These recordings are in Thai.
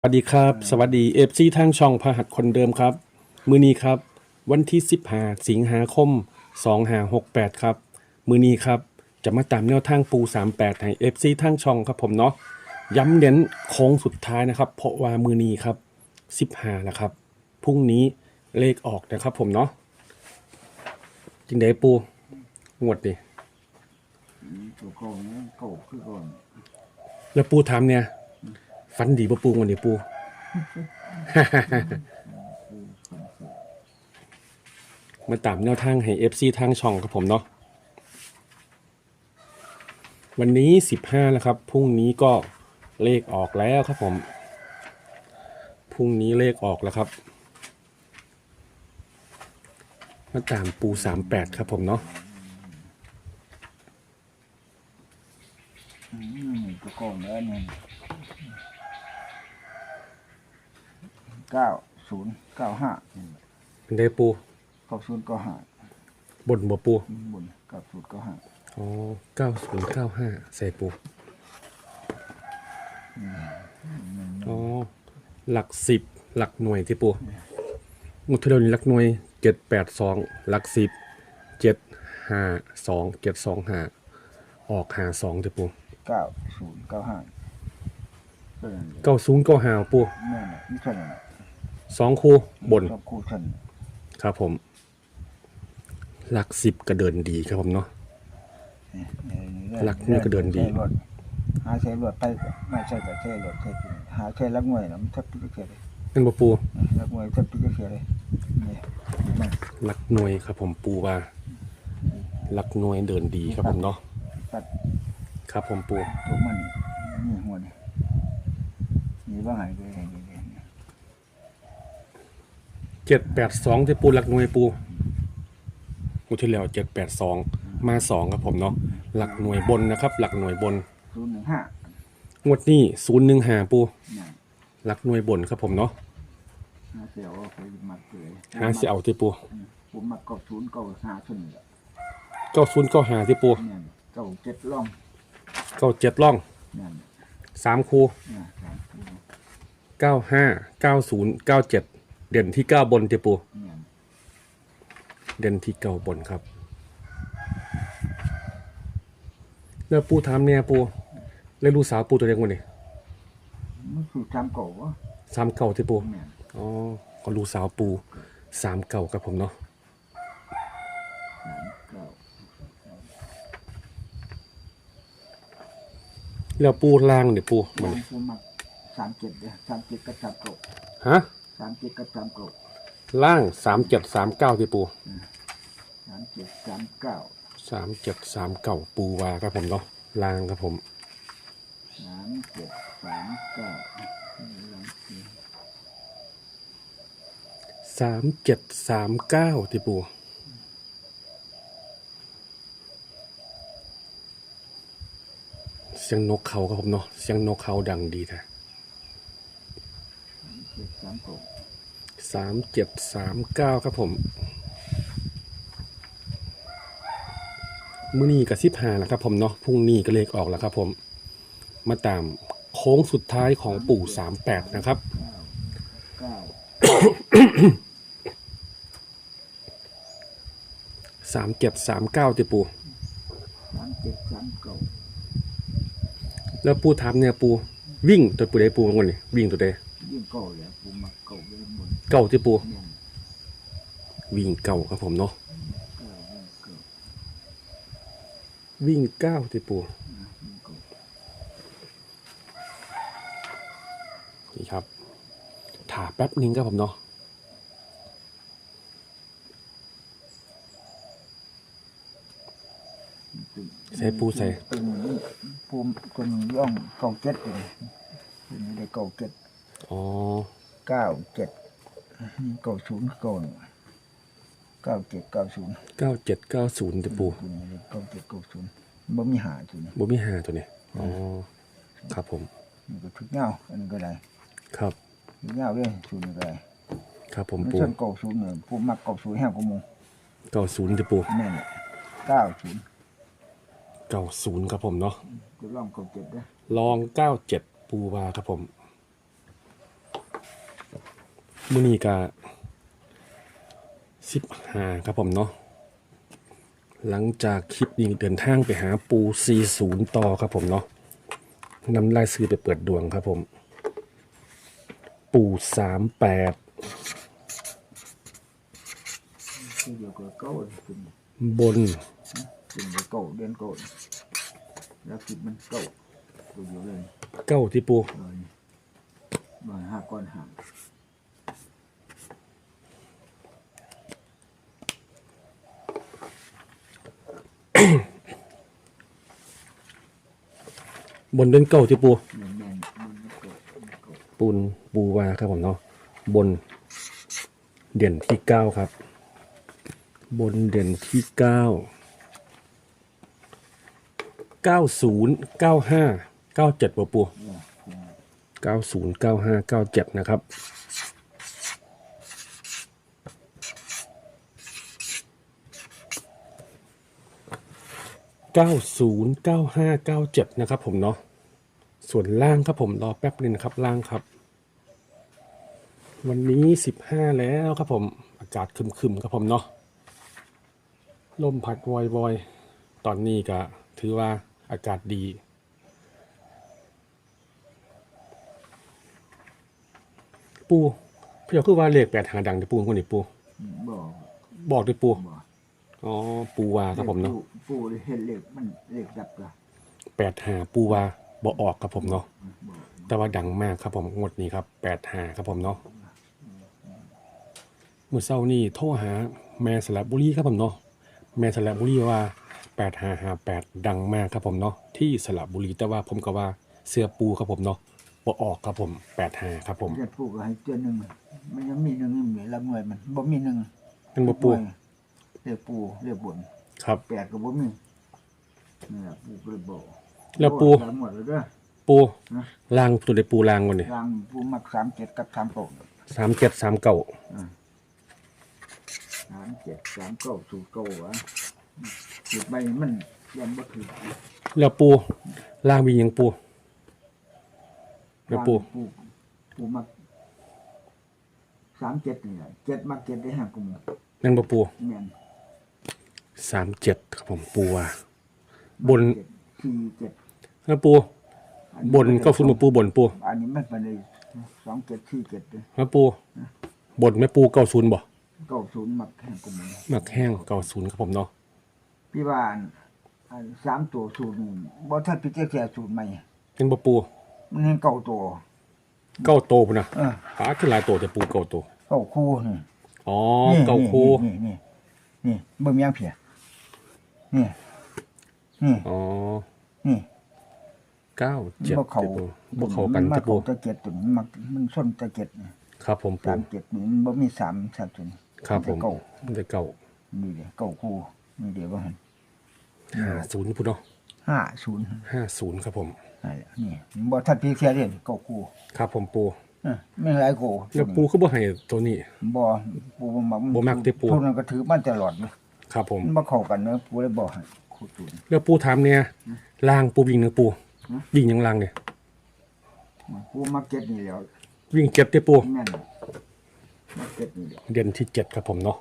สวัสดีครับ สวัสดีเอฟซีทางช่องพหัสคนเดิมครับ มือนี้ครับ วันที่ 15 สิงหาคม 2568 ครับ มือนี้ครับ จะมาตามแนวทางปู 38 ให้เอฟซีทางช่องครับผมเนาะย้ำเน้นโค้งสุดท้ายนะครับ เพราะว่ามือนี้ครับ 15แล้วครับพรุ่งนี้เลขออกนะครับผมเนาะจริงเดปูงวดดิตัวกองนี้เก่าคือก่อนแล้วปูถามเนี่ย ฟันดีปะปูวันนี้ปู มาตามแนวทางให้ FC ทางช่องครับผมเนาะวันนี้15แล้วครับพรุ่งนี้ก็เลขออกแล้วครับผมพรุ่งนี้เลขออกแล้วครับ มาตามปู38ครับผมเนาะ อืมตัวกองแล้วเนี่ย เก้าศูนย์เก้าห้าเป็นได้ปูเก้าศูนย์เก้าห้าบนบ่ปูบนเก้าศูนย์เก้าห้าอ๋อ9095ใส่ปูอ๋อหลักสิบหลักหน่วยที่ปูงวดที่แล้วนี่หลักหน่วยเจ็ดแปดสองหลักสิบเจ็ดห้าสองเจ็ดสองห้าออกหาสองที่ปูเก้าศูนย์เก้าห้าก็นั่นแหละเก้าศูนย์เก้าห้าปูแม่นแหละนี่เท่านั้นแหละ สองคู่บนชอบคู่ท่านครับผม หลักสิบก็เดินดีครับผมเนาะหลักหน่วยก็เดินดี ใช้รถหาใช้รถไปไม่ใช่ก็ใช้รถใช้กินหาใช้ลักหน่วยนะมันทับทุกเสียเลยเป็นบ่ปู ลักหน่วยทับทุกเสียเลยนี่ดีมากหลักหน่วยครับผมปูว่าหลักหน่วยเดินดีครับผมเนาะ ตัดครับผมปู ตัวมันนี่หัวนี่นี่ว่าไงไปไงไปไง เจ็ดแปดสองที่ปูหลักหน่วยปูงวดที่แล้วเจ็ดแปดสองมาสองครับผมเนาะหลักหน่วยบนนะครับ หลักหน่วยบนศูนย์หนึ่งห้างวดนี้ศูนย์หนึ่งหาปูนี่หลักหน่วยบนครับผมเนาะหาเสียวไปมัดเลยหาเสียเอาที่ปูผมมัดเก้าศูนย์เก้าห้าชนนี่แหละเก้าศูนย์เก้าหาที่ปูเนี่ยเก้าเจ็ดล่องเก้าเจ็ดล่องเนี่ยสามคูเนี่ยสามคู่เก้าห้าเก้าศูนย์เก้าเจ็ด เด่นที่เก้าบนที่ปูเนี่ยเด่นที่เก้าบนครับแล้วปูถามเนี่ยปูแล้วลูกสาวปูตัวเล็กวันนี้มันคือจำเก่าวะสามเก่าที่ปูเนี่ยอ๋อก็ลูกสาวปูสามเก่าครับผมเนาะสามเก้าแล้วปูล่างเนี่ยปูมัมันนคือมัดสามเจ็ดเนี่ยสามเจ็ดกับสามเก้าฮะ สามเจ็ดกับสามเก้าล่างสามเจ็ดสามเก้าที่ปูสามเจ็ดสามเก้าสามเจ็ดสามเก่าปูวาครับผมเนาะล่างครับผมสามเจ็ดสามเก้าสามเจ็ดสามเก้าที่ปูเสียงนกเขาครับผมเนาะเสียงนกเขาดังดีแท้เจ็ดสามเก้าสามเจ็ดสามเก้าครับผมมื้อนี้กับสิบห้าแล้วครับผมเนาะพรุ่งนี้ก็เลขออกแล้วครับผม มาตามโค้งสุดท้ายของปู่สามแปดนะครับ เก้าสามเจ็ดสามเก้าที่ปูสามเจ็ดสามเก้าแล้วปูถามเนี่ยปูวิ่งตัวปูได้ปูงนนี่วิ่งตัวใด ยิ่งเก้าเลยผมมาเก้าเลยบนเก้าที่ปูเนี่ยวิ่งเก้าครับผมเนาะเก้ายิ่งเก้าวิ่งเก้าที่ปูยิ่งเก้านี่ครับถาแป๊บนึงครับผมเนาะใส่ปูใส่ตัวนี้ปูตัวนี้ย่องเก้าเจ็ดเลยตัวนี้ได้เก้าเจ็ด อ๋อเก้าเจ็ดเก้าศูนย์เก้าหนึ่งเก้าเจ็ดเก้าศูนย์เก้าเจ็ดเก้าศูนย์ที่ปูตัวนี้ได้เก้าเจ็ดเก้าศูนย์บ่มีหาตัวนี้บ่มีหาตัวนี้อ๋อครับผมนี่ก็ทุกเงาอันนี้ก็ได้ ครับทุกเงาเลยศูนย์นี่ก็ได้ครับผมมันปูเส้นเก้าศูนย์เนี่ยปูมักเก้าศูนย์แห้งกว่าหมูเก้าศูนย์ที่ปูแม่นแหละเก้าศูนย์เก้าศูนย์ครับผมเนาะจะล่องเก้าเจ็ดเด้อลองเก้าเจ็ดปูวาครับผม มื้อนี้ก็สิบหาครับผมเนาะหลังจากคลิปนี้เดินทางไปหาปู 40 ต่อครับผมเนาะนำลายซื้อไปเปิดดวงครับผม ปู 38ที่เดียวกับเก้าขึ้นบนขึ้นกับเก้าเดือนเก้าแล้วคิดมันเก้าตัวเดียวเลยเก้าที่ปูเลยมาห้าก้อนห่าง บนเดินเก้าที่ปูแม่นแม่นมันเก้ามันเก้าปูนปูวาครับผมเนาะบนเด่นที่เก้าครับ บนเด่นที่เก้าเก้าศูนย์เก้าห้าเก้าเจ็ดปูปูเนี่ยเก้าศูนย์เก้าห้าเก้าเจ็ดนะครับ เก้าศูนย์เก้าห้าเก้าเจ็ดนะครับผมเนาะส่วนล่างครับผมรอแป๊บนึงนะครับล่างครับ วันนี้สิบห้าแล้วครับผมอากาศครึมๆครับผมเนาะลมพัดวอยๆ ตอนนี้ก็ถือว่าอากาศดีปูพี่เอาคือว่าเลขแปดหางดังในปูคนนี้ปูบอกบอกด้วยปูบอกอ๋อ ปูวาครับผมเนาะ ปูปูเห็นเหล็กมันเหล็กดับละแปดหาปูวาบอออกครับผมเนาะบอกแต่ว่าดังมากครับผมงวดนี้ครับแปดหาครับผมเนาะเมื่อเช้านี่โทรหาแม่สระบุรีครับผมเนาะแม่สระบุรีว่าแปดหาหาแปดดังมากครับผมเนาะที่สระบุรีแต่ว่าผมก็ว่าเสื้อปูครับผมเนาะบอออกครับผมแปดหาครับผมจะปลูกให้เจ้าหนึ่งมันยังมีหนึ่งเหมือนละหน่วยมันบ่มีหนึ่งเป็นบอปูเรียกปูเรียกบน ครับ แปดก็บ่มีนี่แหละปูก็เลยบอกแล้วปู สามหมดแล้วเด้อ ปูฮะล่างตัวเดปูล่างวันนี้รางปูมักสามเจ็ดกับสามเก้าสามเจ็ดสามเก้าสามเจ็ดสามเก้าสูตรเก้าวะสูตรใบมันยังบ่ถือแล้วปูล่างมีหยังปูแล้วปูปูปูมักสามเจ็ดนี่แหละเจ็ดมักเจ็ดได้ห้ากุมนั่นบ่ปูแม่น สามเจ็ดครับผมปูว่าบนเจ็ดสี่เจ็ดแล้วปูอับนก็ฟุนมาปูบนปูอันนี้มันเป็นเลยสองเจ็ดสี่เจ็ดเลยแล้วปูบนแม่ปูเก้าศูนย์บ่เก้าศูนย์มักแห้งกุมมักแห้งเก้าศูนย์ครับผมเนาะพี่ว่าอันอันสามตัวสูตรนี่บ่ทันพิจารณาสูตรใหม่เป็นบ่ปูมันยังเก่าตัว เก้าโตพุ่นนะเออหาขึ้นหลายโตแต่ปูเก้าโตเก่าคู่นี่อ๋อนี่เก้าคูนี่นี่นี่เบิ่งยังเพีย นี่นี่อ๋อนี่เก้าเจ็ดบ่เข้าแต่ปูบ่เข้ากันมัแต่นปูเข้าตะเกียบตัวนี้มันมันส้นตะเกียบนี่ครับ ผมปูสามเจ็ดนี่มันบ่มีสามสัตว์ตัวนี้ครับผมแต่เก่ามันจะเก้านี่เด้เก่าคู่นี่เดี๋ยวว่าหั่นห้าศูนย์พูดเนาะห้าศูนย์ห้าศูนย์ครับผมนั่นแหละนี่บ่ทันพิจารณาเด้เก่าคู่ครับผมปูเออไม่หลายคู่แล้วปูคือบ่ให้ตัวนี้บ่ปูบ่มักบ่มักติปูพวกนั้นก็ถือมาตลอดเลย ครับผมมันบ่เข้ากันเนอะปูเลยบอกให้คู่ตูนแล้วปูถามเนี่ยล่างปูวิ่งเนื้อปูฮะวิ่งยังล่างเนี่ยปูมาเก็ตนี่แหล้ววิ่งเจ็ดได้ปูแม่นมาเก็ตนี่แหล้วเด่นที่เจ็ดครับผมเนาะ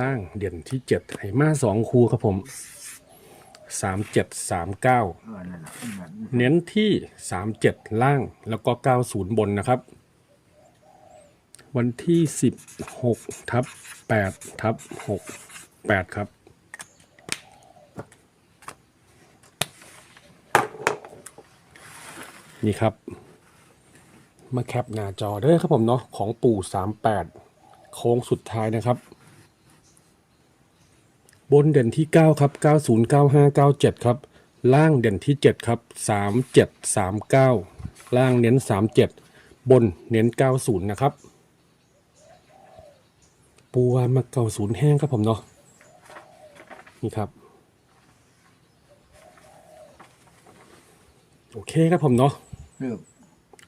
ล่างเด่นที่เจ็ดให้มาสองคูครับผมสามเจ็ดสามเก้าเออนั่นแหละนั่นแหละเน้นที่สามเจ็ดล่างแล้วก็เก้าศูนย์บนนะครับ วันที่สิบหกทับแปดทับหกแปดครับ นี่ครับ มาแคปหน้าจอเด้อครับผมเนาะของปู่สามแปดโค้งสุดท้ายนะครับ บนเด่นที่ 9 ครับ 90 95 97 ครับ ล่างเด่นที่ 7 ครับ 37 39 ล่างเน้น 37 บนเน้น 90 นะครับ ปูว่ามา90แห้งครับผมเนาะนี่ครับ โอเคครับผมเนาะเลือก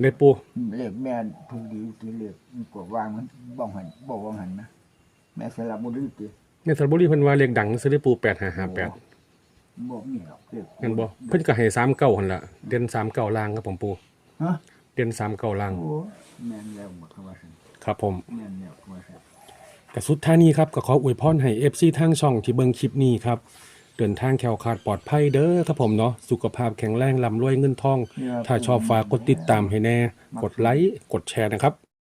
ในปูเลือกแม่นถูกดีที่เลือกมันกว่าวางมันบ้องหันบ่วางหันนะแม่สลับบ่ดีติเนี่ยสันบุรีเพิ่นว่าเลขดังซื้อได้ปู8558บ่มีหรอกเลือกเห็นบ่เพิ่นก็ให้39หั่นล่ะเด่น39ล่างครับผมปูฮะเดือนสามเก่าลังโอ้แม่นแล้วหมดคำว่าซั่นครับผมแม่นแล้วคำว่าซั่น กระสุดท่านี้ครับก็ขออวยพรให้ FC ทางช่องที่เบิ่งคลิปนี้ครับเดินทางแคล้วคลาดปลอดภัยเด้อครับผมเนาะสุขภาพแข็งแรงร่ำรวยเงินทอง ถ้าชอบฝากกดติดตามให้แน่ กดไลค์กดแชร์นะครับ